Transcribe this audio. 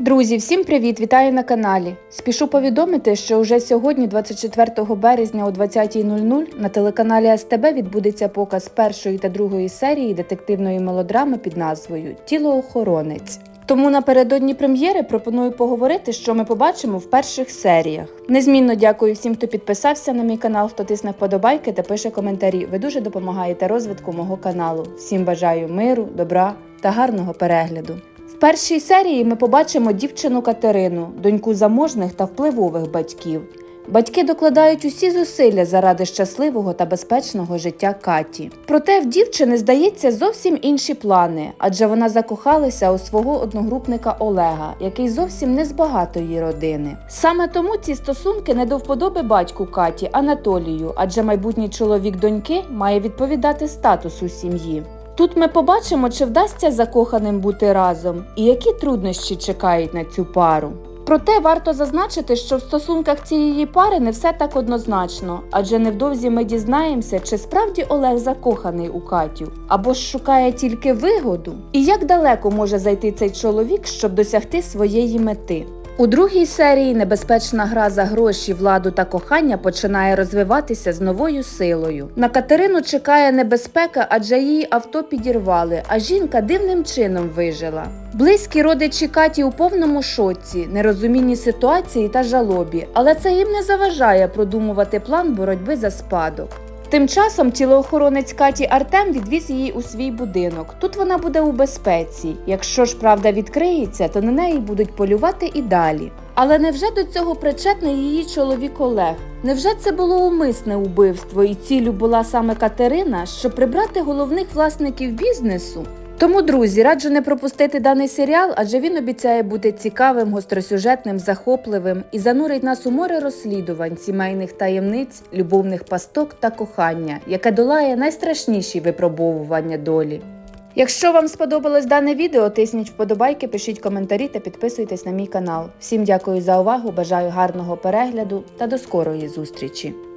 Друзі, всім привіт! Вітаю на каналі. Спішу повідомити, що уже сьогодні, 24 березня о 20.00 на телеканалі СТБ відбудеться показ першої та другої серії детективної мелодрами під назвою Тілоохоронець. Тому напередодні прем'єри пропоную поговорити, що ми побачимо в перших серіях. Незмінно дякую всім, хто підписався на мій канал, хто тисне вподобайки та пише коментарі. Ви дуже допомагаєте розвитку мого каналу. Всім бажаю миру, добра та гарного перегляду. Першій серії ми побачимо дівчину Катерину, доньку заможних та впливових батьків. Батьки докладають усі зусилля заради щасливого та безпечного життя Каті. Проте в дівчини здається зовсім інші плани, адже вона закохалася у свого одногрупника Олега, який зовсім не з багатої родини. Саме тому ці стосунки не до вподоби батьку Каті Анатолію, адже майбутній чоловік доньки має відповідати статусу сім'ї. Тут ми побачимо, чи вдасться закоханим бути разом і які труднощі чекають на цю пару. Проте варто зазначити, що в стосунках цієї пари не все так однозначно, адже невдовзі ми дізнаємося, чи справді Олег закоханий у Катю, або ж шукає тільки вигоду, і як далеко може зайти цей чоловік, щоб досягти своєї мети. У другій серії небезпечна гра за гроші, владу та кохання починає розвиватися з новою силою. На Катерину чекає небезпека, адже її авто підірвали, а жінка дивним чином вижила. Близькі родичі Каті у повному шоці, нерозумінні ситуації та жалобі, але це їм не заважає продумувати план боротьби за спадок. Тим часом тілоохоронець Каті Артем відвіз її у свій будинок. Тут вона буде у безпеці. Якщо ж правда відкриється, то на неї будуть полювати і далі. Але невже до цього причетний її чоловік Олег? Невже це було умисне убивство, і цілю була саме Катерина, щоб прибрати головних власників бізнесу? Тому, друзі, раджу не пропустити даний серіал, адже він обіцяє бути цікавим, гостросюжетним, захопливим і занурить нас у море розслідувань, сімейних таємниць, любовних пасток та кохання, яке долає найстрашніші випробовування долі. Якщо вам сподобалось дане відео, тисніть вподобайки, пишіть коментарі та підписуйтесь на мій канал. Всім дякую за увагу, бажаю гарного перегляду та до скорої зустрічі!